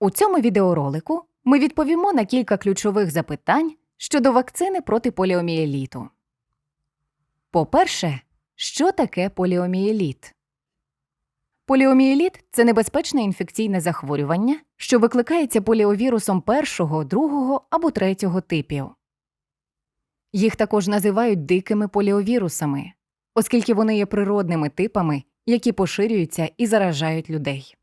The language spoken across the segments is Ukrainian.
У цьому відеоролику ми відповімо на кілька ключових запитань щодо вакцини проти поліомієліту. По-перше, що таке поліомієліт? Поліомієліт це небезпечне інфекційне захворювання, що викликається поліовірусом першого, другого або третього типів. Їх також називають дикими поліовірусами, оскільки вони є природними типами, які поширюються і заражають людей.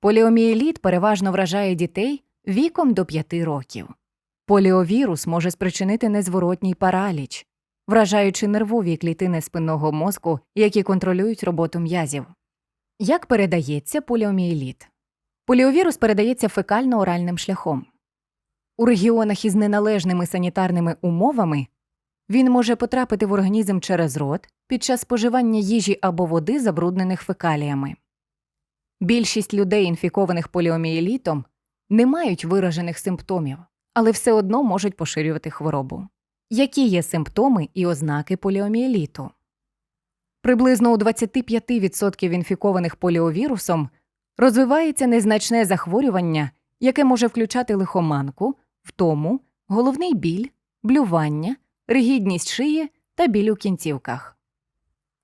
Поліомієліт переважно вражає дітей віком до 5 років. Поліовірус може спричинити незворотній параліч, вражаючи нервові клітини спинного мозку, які контролюють роботу м'язів. Як передається поліомієліт? Поліовірус передається фекально-оральним шляхом. У регіонах із неналежними санітарними умовами він може потрапити в організм через рот під час споживання їжі або води, забруднених фекаліями. Більшість людей, інфікованих поліомієлітом, не мають виражених симптомів, але все одно можуть поширювати хворобу. Які є симптоми і ознаки поліомієліту? Приблизно у 25% інфікованих поліовірусом розвивається незначне захворювання, яке може включати лихоманку, втому, головний біль, блювання, ригідність шиї та біль у кінцівках.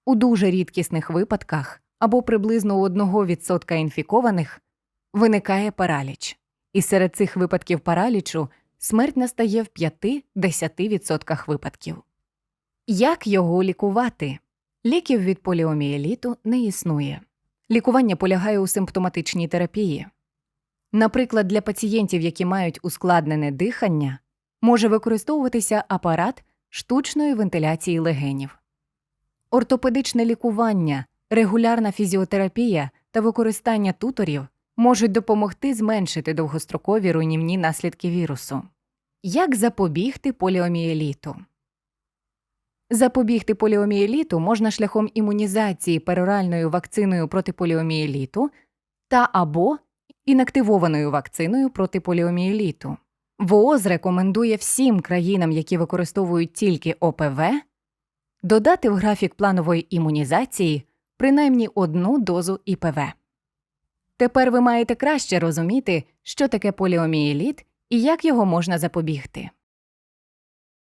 У дуже рідкісних випадках або приблизно у 1% інфікованих виникає параліч, і серед цих випадків паралічу смерть настає в 5-10% випадків. Як його лікувати? Ліків від поліомієліту не існує. Лікування полягає у симптоматичній терапії. Наприклад, для пацієнтів, які мають ускладнене дихання, може використовуватися апарат штучної вентиляції легенів. Ортопедичне лікування, регулярна фізіотерапія та використання туторів можуть допомогти зменшити довгострокові руйнівні наслідки вірусу. Як запобігти поліомієліту? Запобігти поліомієліту можна шляхом імунізації пероральною вакциною проти поліомієліту та або інактивованою вакциною проти поліомієліту. ВООЗ рекомендує всім країнам, які використовують тільки ОПВ, додати в графік планової імунізації принаймні одну дозу ІПВ. Тепер ви маєте краще розуміти, що таке поліомієліт і як його можна запобігти.